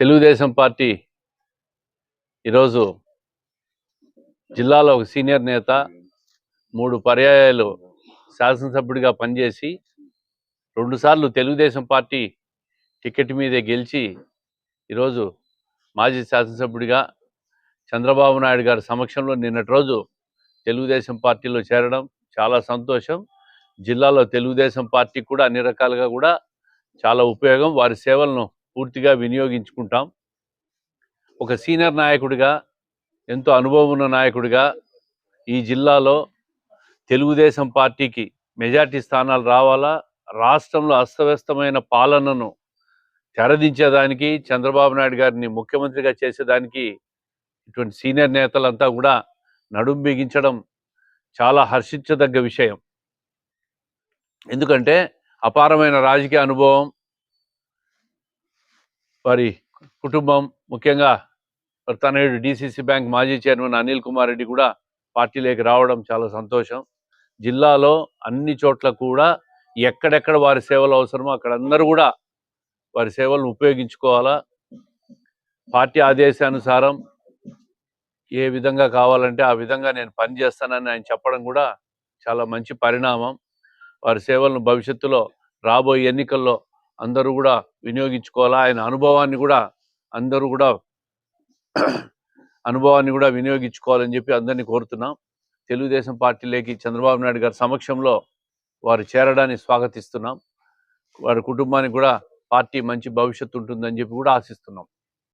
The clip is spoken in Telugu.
తెలుగుదేశం పార్టీ ఈరోజు జిల్లాలో ఒక సీనియర్ నేత మూడు పర్యాయాలు శాసనసభ్యుడిగా పనిచేసి రెండుసార్లు తెలుగుదేశం పార్టీ టికెట్ మీదే గెలిచి ఈరోజు మాజీ శాసనసభ్యుడిగా చంద్రబాబు నాయుడు గారి సమక్షంలో నిన్నటి రోజు తెలుగుదేశం పార్టీలో చేరడం చాలా సంతోషం. జిల్లాలో తెలుగుదేశం పార్టీ కూడా అన్ని రకాలుగా కూడా చాలా ఉపయోగం. వారి సేవలను పూర్తిగా వినియోగించుకుంటాం. ఒక సీనియర్ నాయకుడిగా ఎంతో అనుభవం ఉన్న నాయకుడిగా ఈ జిల్లాలో తెలుగుదేశం పార్టీకి మెజార్టీ స్థానాలు రావాలా? రాష్ట్రంలో అస్తవ్యస్తమైన పాలనను తెరదించేదానికి చంద్రబాబు నాయుడు గారిని ముఖ్యమంత్రిగా చేసేదానికి ఇటువంటి సీనియర్ నేతలంతా కూడా నడుం బిగించడం చాలా హర్షించదగ్గ విషయం. ఎందుకంటే అపారమైన రాజకీయ అనుభవం వారి కుటుంబం ముఖ్యంగా తనయుడు డిసిసి బ్యాంక్ మాజీ చైర్మన్ అనిల్ కుమార్ రెడ్డి కూడా పార్టీలోకి రావడం చాలా సంతోషం. జిల్లాలో అన్ని చోట్ల కూడా ఎక్కడెక్కడ వారి సేవలు అవసరమో అక్కడ అందరూ కూడా వారి సేవలను ఉపయోగించుకోవాలా. పార్టీ ఆదేశానుసారం ఏ విధంగా కావాలంటే ఆ విధంగా నేను పనిచేస్తానని ఆయన చెప్పడం కూడా చాలా మంచి పరిణామం. వారి సేవలను భవిష్యత్తులో రాబోయే ఎన్నికల్లో అందరూ కూడా వినియోగించుకోవాలా? ఆయన అనుభవాన్ని కూడా అందరూ కూడా అనుభవాన్ని కూడా వినియోగించుకోవాలని చెప్పి అందరినీ కోరుతున్నాం. తెలుగుదేశం పార్టీలోకి చంద్రబాబు నాయుడు గారి సమక్షంలో వారు చేరడాన్ని స్వాగతిస్తున్నాం. వారి కుటుంబానికి కూడా పార్టీ మంచి భవిష్యత్తు ఉంటుందని చెప్పి కూడా ఆశిస్తున్నాం.